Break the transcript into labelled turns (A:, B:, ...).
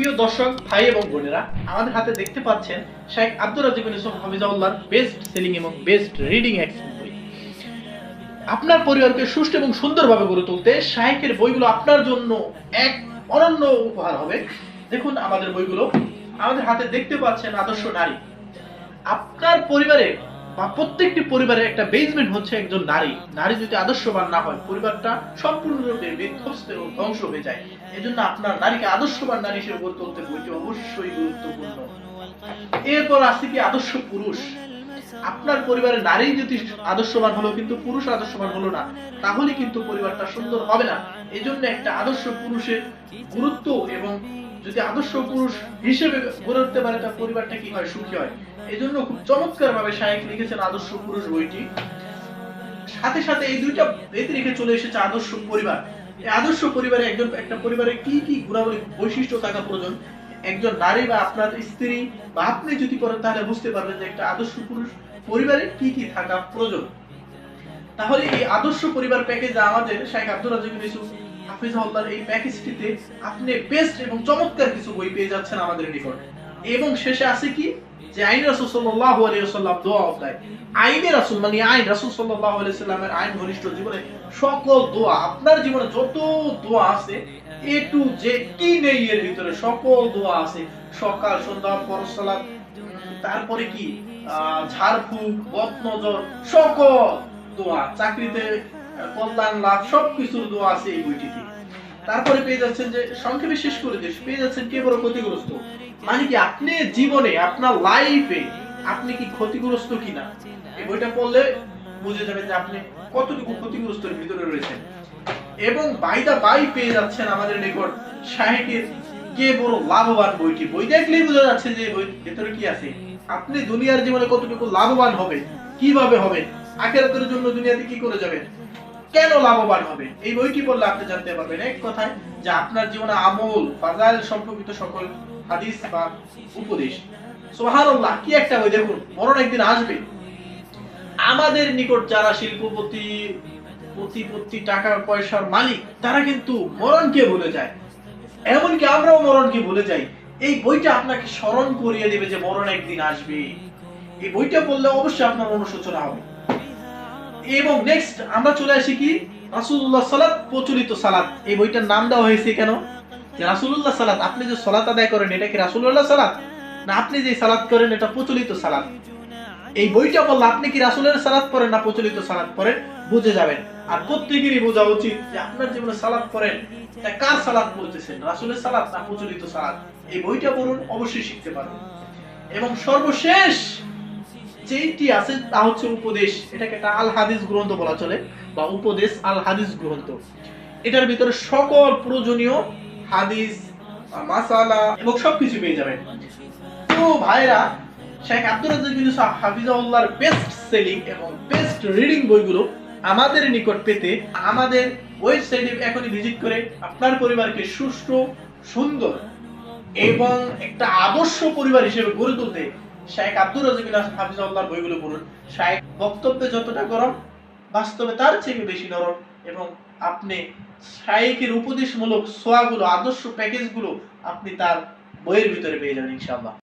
A: প্রিয় দর্শক, ভাই এবং বোনেরা, আমাদের হাতে দেখতে পাচ্ছেন শাইখ আব্দুর ইউসুফ হাফিজাউল্লাহর বেস্ট সেলিং এবং বেস্ট রিডিং এক্সেল বই। আপনার পরিবারকে সুষ্ঠু এবং সুন্দরভাবে গড়ে তুলতে শাইখের বইগুলো আপনার জন্য এক অনন্য উপহার হবে। দেখুন, আমাদের বইগুলো আমাদের হাতে দেখতে পাচ্ছেন আদর্শ নারী। আপনার পরিবারে বা প্রত্যেকটি পরিবারের একটা বেসমেন্ট হচ্ছে একজন নারী। নারী যদি আদর্শবান না হয়, পরিবারটা সম্পূর্ণরূপে বিধ্বস্ত এবং ধ্বংস হয়ে যায়। এজন্য আপনার নারীকে আদর্শবান নারী হিসেবে গড়ে তুলতে বইটি অবশ্যই গুরুত্বপূর্ণ। এরপর আছে কি আদর্শ পুরুষ। আপনার পরিবারের নারী যদি আদর্শবান হলো কিন্তু পুরুষ আদর্শবান হলো না, তাহলে কিন্তু পরিবারটা সুন্দর হবে না। এই একটা আদর্শ পুরুষের গুরুত্ব এবং যদি আদর্শ পুরুষ হিসেবে গড়ে উঠতে পারে, তার পরিবারটা কি হয়? সুখী হয়। এই জন্য খুব চমৎকার ভাবে শায়েক লিখেছেন আদর্শ পুরুষ বইটি। সাথে সাথে এই দুইটা এতে রেখে চলে এসেছে আদর্শ পরিবার। এই আদর্শ পরিবারে একজন একটা পরিবারে কি কি গুণাবলী বৈশিষ্ট্য থাকা প্রয়োজন? একজন নারী বা আপনার স্ত্রী বা আপনি যদি করেন, তাহলে বুঝতে পারবেন যে একটা আদর্শ পুরুষ পরিবারে কি কি থাকা প্রয়োজন। তাহলে এই আদর্শ পরিবার প্যাকেজ আমাদের শেখ আব্দুল রাজিব ইউসুফ এই প্যাকেজটিতে আপনি বেস্ট এবং চমৎকার কিছু বই পেয়ে যাচ্ছেন আমাদের নিকট এবং শেষে আছে কি? যে আইন রাসূল দোয়া আইনে রাসূল মানে আইন, রাসূল আইন ঘনিষ্ঠ জীবনে সকল দোয়া, আপনার জীবনে যত দোয়া আছে এ টু যে কি নেই এর ভিতরে, সকল দোয়া আছে। সকাল, সন্ধ্যা, ফরজ তারপরে কি? ঝাড়ফুঁক বদ নজর সকল দোয়া। চাকরিতে কল্যাণ লাভ, সবকিছুর দোয়া আছে এই বইটিতে। তারপরে পেয়ে যাচ্ছেন যে, সংক্ষেপে শেষ করে দিস পেয়ে যাচ্ছেন কে বড় ক্ষতিগ্রস্ত? মানে কি আপনি জীবনে, আপনার লাইফে আপনি কি ক্ষতিগ্রস্ত কিনা? এই বইটা পড়লে বুঝে যাবেন যে আপনি কতটুকু ক্ষতিগ্রস্তের ভিতরে রয়েছেন। এবং বাইদা বাই পেয়ে যাচ্ছেন আমাদের নিকট শাহেকের কে বড় লাভবান বইটি। বই দেখলেই বোঝা যাচ্ছে যে বই ভেতরে কি আছে। আপনি দুনিয়ার জীবনে কতটুকু লাভবান হবে কীভাবে হবে আখেরাতের জন্য দুনিয়াতে কি করে যাবেন? কেন লাভবান হবে? এই বইটি পড়লে আপনি জানতে পারবেন এক কথায় যে আপনার জীবনে আমল, ফাজাইল সম্পর্কিত সকল হাদিস বা উপদেশ। সুবহানাল্লাহ, কি একটা বই দেখুন, মরণ একদিন আসবে। আমাদের নিকট যারা শিল্পপতি, প্রতিপত্তি টাকা পয়সার মালিক, তারা কিন্তু মরণকে ভুলে যায়। এমনকি আমরাও মরণকে ভুলে যাই। এই বইটা আপনাকে স্মরণ করিয়ে দেবে যে মরণ একদিন আসবে। এই বইটা পড়লে অবশ্যই আপনার অনুশোচনা হবে। এবং নেক্সট আমরা চলে আসি কি? রাসূলুল্লাহ সালাত, প্রচলিত সালাত। এই বইটার নাম দেওয়া হয়েছে কেন? যে রাসূলুল্লাহ সালাত, আপনি যে সালাত আদায় করেন, এটা কি রাসূলুল্লাহ সালাত? না, আপনি যে সালাত করেন, এটা প্রচলিত সালাত। এই বইটা বললে আপনি কি রাসূলের সালাত পড়েন না প্রচলিত সালাত পড়েন? বুঝে যাবেন। আর প্রত্যেকেরই বোঝা উচিত যে আপনার জীবনে সালাত পড়েন কার সালাত পড়তেছেন রাসূলের সালাত না প্রচলিত সালাত? এই বইটা পড়ুন, অবশ্যই শিখতে পারবেন। এবং সর্বশেষ যেইটি আছে তা হচ্ছে উপদেশ, এটাকে একটা আল হাদিস গ্রন্থ বলা চলে, বা উপদেশ আল হাদিস গ্রন্থ। এটার ভিতরে সকল প্রয়োজনীয় হাদিস, মাসালা এবং সবকিছু পেয়ে যাবেন। তো ভাইরা শেখ আব্দুল রাজ্জাক বিন হাফিজাউল্লাহর বেস্ট সেলিং এবং বেস্ট রিডিং বইগুলো আমাদের নিকট পেতে আমাদের ওয়েবসাইটে এখনই ভিজিট করে আপনার পরিবারকে সুষ্ঠু, সুন্দর এবং একটা আদর্শ পরিবার হিসেবে গড়ে তুলতে শাহেখ আব্দুর হাফিজ হাফিজাউল্লাহর বইগুলো পড়ুন। শাহেখ বক্তব্যে যতটা গরম, বাস্তবে তার চেয়ে বেশি নরম। এবং আপনি শাহেকের উপদেশমূলক সোয়াগুলো, আদর্শ প্যাকেজগুলো আপনি তার বইয়ের ভিতরে পেয়ে যাবেন, ইনশাআল্লাহ।